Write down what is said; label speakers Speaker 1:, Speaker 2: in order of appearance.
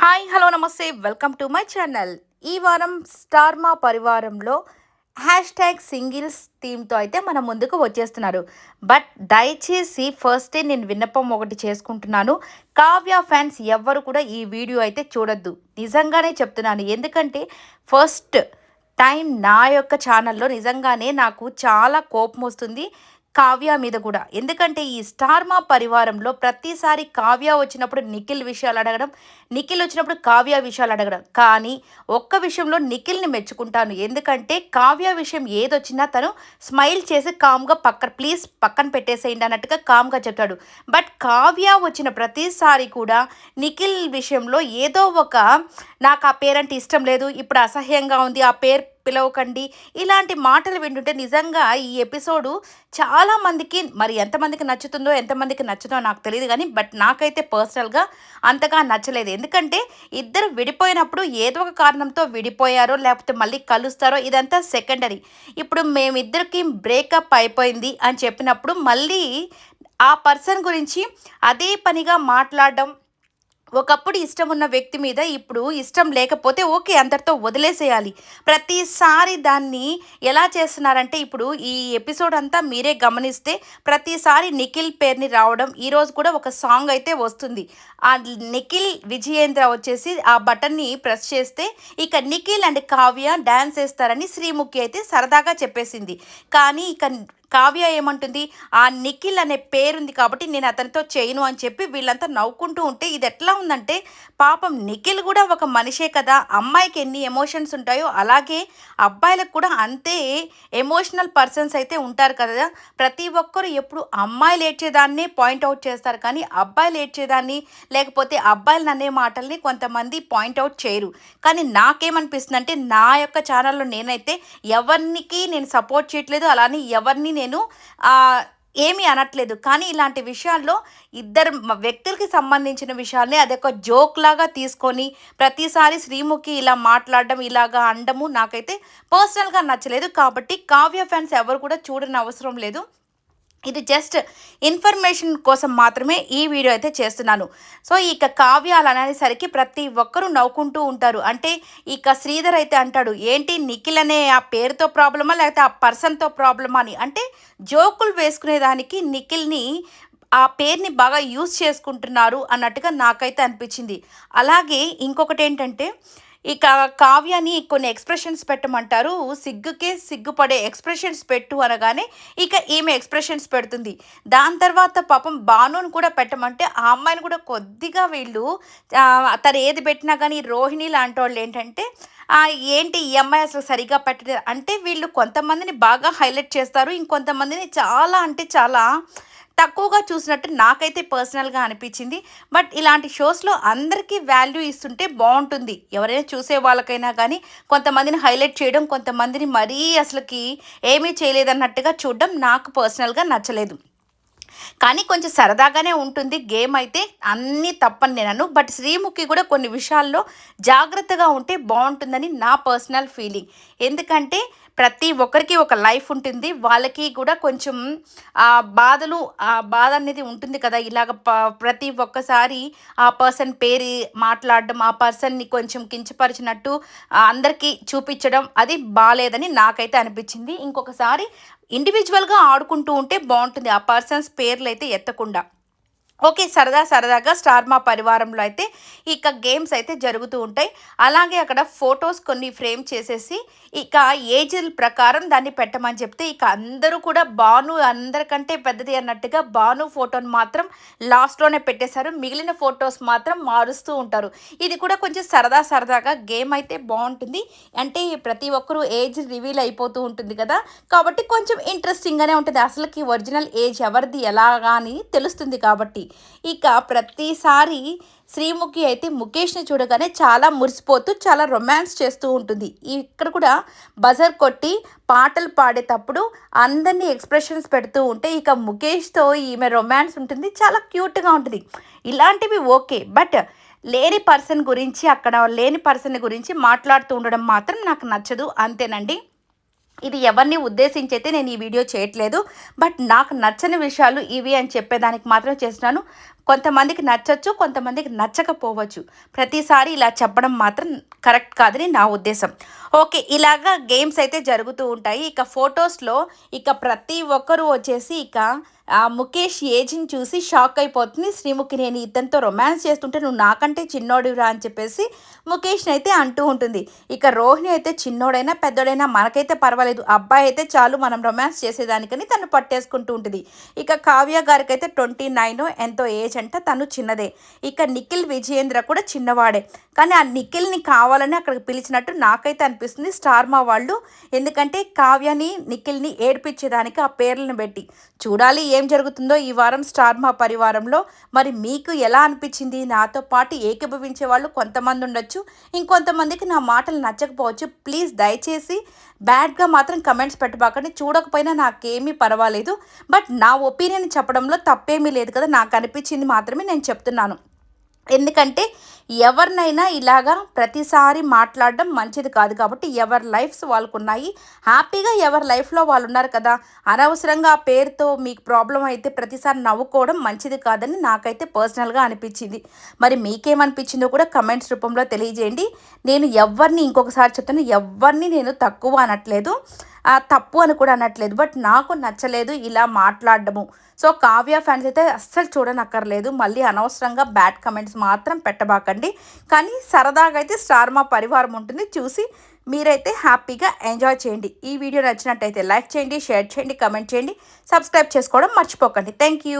Speaker 1: Hi hello namaste. Welcome to my channel. ఈ వారం star Maa పరివారంలో హ్యాష్ ట్యాగ్ సింగిల్స్ థీమ్తో అయితే మన ముందుకు వచ్చేస్తున్నారు. బట్ దయచేసి ఫస్టే నేను విన్నపం ఒకటి చేసుకుంటున్నాను. కావ్య ఫ్యాన్స్ ఎవ్వరు కూడా ఈ వీడియో అయితే చూడొద్దు. నిజంగానే చెప్తున్నాను. ఎందుకంటే ఫస్ట్ టైం నా యొక్క ఛానల్లో నిజంగానే నాకు చాలా కోపం వస్తుంది. కావ్య మీద కూడా. ఎందుకంటే ఈ స్టార్ మా పరివారంలో ప్రతిసారి కావ్య వచ్చినప్పుడు నిఖిల్ విషయాలు అడగడం నిఖిల్ వచ్చినప్పుడు కావ్య విషయాలు అడగడం. కానీ ఒక్క విషయంలో నిఖిల్ని మెచ్చుకుంటాను. ఎందుకంటే కావ్య విషయం ఏదొచ్చినా తను స్మైల్ చేసి కామ్గా పక్కన ప్లీజ్ పక్కన పెట్టేసేయండి అన్నట్టుగా కామ్గా చెప్తాడు. బట్ కావ్య వచ్చిన ప్రతిసారి కూడా నిఖిల్ విషయంలో ఏదో ఒక నాకు ఆ పేరంటే ఇష్టం లేదు ఇప్పుడు అసహ్యంగా ఉంది ఆ పేరు పిలవకండి. ఇలాంటి మాటలు వింటుంటే నిజంగా ఈ ఎపిసోడు చాలా మందికి మరి ఎంతమందికి నచ్చుతుందో ఎంతమందికి నచ్చుతుందో నాకు తెలియదు కానీ బట్ నాకైతే పర్సనల్గా అంతగా నచ్చలేదు. ఎందుకంటే ఇద్దరు విడిపోయినప్పుడు ఏదో ఒక కారణంతో విడిపోయారో లేకపోతే మళ్ళీ కలుస్తారో ఇదంతా సెకండరీ. ఇప్పుడు మేమిద్దరికి బ్రేకప్ అయిపోయింది అని చెప్పినప్పుడు మళ్ళీ ఆ పర్సన్ గురించి అదే పనిగా మాట్లాడడం ఒకప్పుడు ఇష్టం ఉన్న వ్యక్తి మీద ఇప్పుడు ఇష్టం లేకపోతే ఓకే అందరితో వదిలేసేయాలి. ప్రతిసారి దాన్ని ఎలా చేస్తున్నారంటే ఇప్పుడు ఈ ఎపిసోడ్ అంతా మీరే గమనిస్తే ప్రతిసారి నిఖిల్ పేరుని రావడం ఈరోజు కూడా ఒక సాంగ్ అయితే వస్తుంది. ఆ నిఖిల్ విజయేంద్ర వచ్చేసి ఆ బటన్ని ప్రెస్ చేస్తే ఇక నిఖిల్ అండ్ కావ్య డ్యాన్స్ వేస్తారని శ్రీముఖి అయితే సరదాగా చెప్పేసింది. కానీ ఇక కావ్య ఏమంటుంది? ఆ నిఖిల్ అనే పేరుంది కాబట్టి నేను అతనితో చేయను అని చెప్పి వీళ్ళంతా నవ్వుకుంటూ ఉంటే ఇది ఎట్లా ఉందంటే పాపం నిఖిల్ కూడా ఒక మనిషే కదా అమ్మాయికి ఎన్ని ఎమోషన్స్ ఉంటాయో అలాగే అబ్బాయిలకు కూడా అంతే ఎమోషనల్ పర్సన్స్ అయితే ఉంటారు కదా. ప్రతి ఒక్కరు ఎప్పుడు అమ్మాయిలు ఏడ్చేదాన్నే పాయింట్అవుట్ చేస్తారు కానీ అబ్బాయిలు ఏడ్చేదాన్ని లేకపోతే అబ్బాయిలు అనే మాటల్ని కొంతమంది పాయింట్అవుట్ చేయరు. కానీ నాకేమనిపిస్తుంది అంటే నా యొక్క ఛానల్లో నేనైతే ఎవరికి నేను సపోర్ట్ చేయట్లేదు అలానే ఎవరిని నేను ఏమీ అనట్లేదు. కానీ ఇలాంటి విషయాల్లో ఇద్దరు వ్యక్తులకి సంబంధించిన విషయాల్ని అదొక జోక్ లాగా తీసుకొని ప్రతిసారి శ్రీముఖి ఇలా మాట్లాడడం ఇలాగా అండము నాకైతే పర్సనల్గా నచ్చలేదు. కాబట్టి కావ్య ఫ్యాన్స్ ఎవరు కూడా చూడని అవసరం లేదు. ఇది జస్ట్ ఇన్ఫర్మేషన్ కోసం మాత్రమే ఈ వీడియో అయితే చేస్తున్నాను. సో ఇక కావ్యాలు అనేసరికి ప్రతి ఒక్కరూ నవ్వుకుంటూ ఉంటారు. అంటే ఇక శ్రీధర్ అయితే అంటాడు ఏంటి నిఖిల్ అనే ఆ పేరుతో ప్రాబ్లమా? లేకపోతే ఆ పర్సన్తో ప్రాబ్లమా? అని. అంటే జోకులు వేసుకునేదానికి నిఖిల్ని ఆ పేరుని బాగా యూజ్ చేసుకుంటున్నారు అన్నట్టుగా నాకైతే అనిపించింది. అలాగే ఇంకొకటి ఏంటంటే ఇక కావ్యాని కొన్ని ఎక్స్ప్రెషన్స్ పెట్టమంటారు. సిగ్గుకే సిగ్గుపడే ఎక్స్ప్రెషన్స్ పెట్టు అనగానే ఇక ఈమె ఎక్స్ప్రెషన్స్ పెడుతుంది. దాని తర్వాత పాపం బానుని కూడా పెట్టమంటే ఆ అమ్మాయిని కూడా కొద్దిగా వీళ్ళు తను ఏది పెట్టినా కానీ రోహిణి లాంటి వాళ్ళు ఏంటంటే ఏంటి ఈ అమ్మాయి అసలు సరిగా పెట్టలేదు అంటే వీళ్ళు కొంతమందిని బాగా హైలైట్ చేస్తారు. ఇంకొంతమందిని చాలా అంటే చాలా తక్కువగా చూసినట్టు నాకైతే పర్సనల్గా అనిపించింది. బట్ ఇలాంటి షోస్లో అందరికీ వాల్యూ ఇస్తుంటే బాగుంటుంది. ఎవరైనా చూసే వాళ్ళకైనా కానీ కొంతమందిని హైలైట్ చేయడం కొంతమందిని మరీ అసలుకి ఏమీ చేయలేదన్నట్టుగా చూడడం నాకు పర్సనల్గా నచ్చలేదు. కానీ కొంచెం సరదాగానే ఉంటుంది. గేమ్ అయితే అన్నీ తప్పని నేను బట్ శ్రీముఖి కూడా కొన్ని విషయాల్లో జాగ్రత్తగా ఉంటే బాగుంటుందని నా పర్సనల్ ఫీలింగ్. ఎందుకంటే ప్రతి ఒక్కరికి ఒక లైఫ్ ఉంటుంది. వాళ్ళకి కూడా కొంచెం ఆ బాధలు ఆ బాధ అనేది ఉంటుంది కదా. ఇలాగ ప్రతి ఒక్కసారి ఆ పర్సన్ పేరు మాట్లాడడం ఆ పర్సన్ని కొంచెం కించపరిచినట్టు అందరికీ చూపించడం అది బాగాలేదని నాకైతే అనిపించింది. ఇంకొకసారి ఇండివిజువల్గా ఆడుకుంటూ ఉంటే బాగుంటుంది. ఆ పర్సన్స్ పేర్లు అయితే ఎత్తకుండా. ఓకే సరదా సరదాగా స్టార్ మా పరివారంలో అయితే ఇక గేమ్స్ అయితే జరుగుతూ ఉంటాయి. అలాగే అక్కడ ఫొటోస్ కొన్ని ఫ్రేమ్ చేసేసి ఇక ఏజ్ల ప్రకారం దాన్ని పెట్టమని చెప్తే ఇక అందరూ కూడా బాను అందరికంటే పెద్దది అన్నట్టుగా బాను ఫోటోని మాత్రం లాస్ట్లోనే పెట్టేశారు. మిగిలిన ఫొటోస్ మాత్రం మారుస్తూ ఉంటారు. ఇది కూడా కొంచెం సరదా సరదాగా గేమ్ అయితే బాగుంటుంది. అంటే ప్రతి ఒక్కరూ ఏజ్ రివీల్ అయిపోతూ ఉంటుంది కదా. కాబట్టి కొంచెం ఇంట్రెస్టింగ్గానే ఉంటుంది. అసలుకి ఒరిజినల్ ఏజ్ ఎవరిది ఎలాగా అని తెలుస్తుంది కాబట్టి. ఇక ప్రతిసారి శ్రీముఖి అయితే ముఖేష్ని చూడగానే చాలా మురిసిపోతూ చాలా రొమాన్స్ చేస్తూ ఉంటుంది. ఇక్కడ కూడా బజర్ కొట్టి పాటలు పాడేటప్పుడు అందరినీ ఎక్స్ప్రెషన్స్ పెడుతూ ఉంటే ఇక ముఖేష్తో ఈమె రొమాన్స్ ఉంటుంది చాలా క్యూట్గా ఉంటుంది. ఇలాంటివి ఓకే బట్ లేని పర్సన్ గురించి అక్కడ లేని పర్సన్ గురించి మాట్లాడుతూ ఉండడం మాత్రం నాకు నచ్చదు అంతేనండి. ఇది ఎవరిని ఉద్దేశించి అయితే నేను ఈ వీడియో చేయట్లేదు బట్ నాకు నచ్చని విషయాలు ఇవి అని చెప్పేదానికి మాత్రం చేస్తున్నాను. కొంతమందికి నచ్చచ్చు కొంతమందికి నచ్చకపోవచ్చు. ప్రతిసారి ఇలా చెప్పడం మాత్రం కరెక్ట్ కాదని నా ఉద్దేశం. ఓకే ఇలాగా గేమ్స్ అయితే జరుగుతూ ఉంటాయి. ఇక ఫొటోస్లో ఇక ప్రతి ఒక్కరూ వచ్చేసి ఇక ముఖేష్ ఏజ్ని చూసి షాక్ అయిపోతుంది. శ్రీముఖి నేను ఇతనితో రొమాన్స్ చేస్తుంటే నువ్వు నాకంటే చిన్నోడిరా అని చెప్పేసి ముఖేష్ని అయితే అంటూ ఉంటుంది. ఇక రోహిణి అయితే చిన్నోడైనా పెద్దోడైనా మనకైతే పర్వాలేదు. అబ్బాయి అయితే చాలు మనం రొమాన్స్ చేసేదానికని తను పట్టేసుకుంటూ ఉంటుంది. ఇక కావ్య గారికి అయితే ట్వంటీ నైన్ ఎంతో ఏజ్ అంట తను చిన్నదే. ఇక నిఖిల్ విజయేంద్ర కూడా చిన్నవాడే. కానీ ఆ నిఖిల్ని కావాలని అక్కడికి పిలిచినట్టు నాకైతే అనిపిస్తుంది. స్టార్ మా వాళ్ళు. ఎందుకంటే కావ్యని నిఖిల్ని ఏడిపించేదానికి ఆ పేర్లను పెట్టి. చూడాలి ఏ ఏం జరుగుతుందో ఈ వారం స్టార్ మా పరివారంలో. మరి మీకు ఎలా అనిపించింది? నాతో పాటు ఏకీభవించే వాళ్ళు కొంతమంది ఉండొచ్చు. ఇంకొంతమందికి నా మాటలు నచ్చకపోవచ్చు. ప్లీజ్ దయచేసి బ్యాడ్గా మాత్రం కమెంట్స్ పెట్టబాకండి. చూడకపోయినా నాకేమీ పర్వాలేదు. బట్ నా ఒపీనియన్ చెప్పడంలో తప్పేమీ లేదు కదా. నాకు అనిపించింది మాత్రమే నేను చెప్తున్నాను. ఎందుకంటే ఎవరినైనా ఇలాగా ప్రతిసారి మాట్లాడడం మంచిది కాదు కాబట్టి ఎవరి లైఫ్స్ వాళ్ళకు ఉన్నాయి హ్యాపీగా ఎవరి లైఫ్లో వాళ్ళు ఉన్నారు కదా. అనవసరంగా ఆ పేరుతో మీకు ప్రాబ్లం అయితే ప్రతిసారి నవ్వుకోవడం మంచిది కాదని నాకైతే పర్సనల్గా అనిపించింది. మరి మీకేమనిపించిందో కూడా కమెంట్స్ రూపంలో తెలియజేయండి. నేను ఎవరిని ఇంకొకసారి చెప్తాను ఎవరిని నేను తక్కువ అనట్లేదు. తప్పు అని కూడా అనట్లేదు. బట్ నాకు నచ్చలేదు ఇలా మాట్లాడడము. సో కావ్య ఫ్యాన్స్ అయితే అస్సలు చూడనక్కర్లేదు. మళ్ళీ అనవసరంగా బ్యాడ్ కమెంట్స్ మాత్రం పెట్టబాకండి. కానీ సరదాగా అయితే స్టార్ మా పరివారం ఉంటుంది. చూసి మీరైతే హ్యాపీగా ఎంజాయ్ చేయండి. ఈ వీడియో నచ్చినట్టయితే లైక్ చేయండి షేర్ చేయండి కమెంట్ చేయండి. సబ్స్క్రైబ్ చేసుకోవడం మర్చిపోకండి. Thank you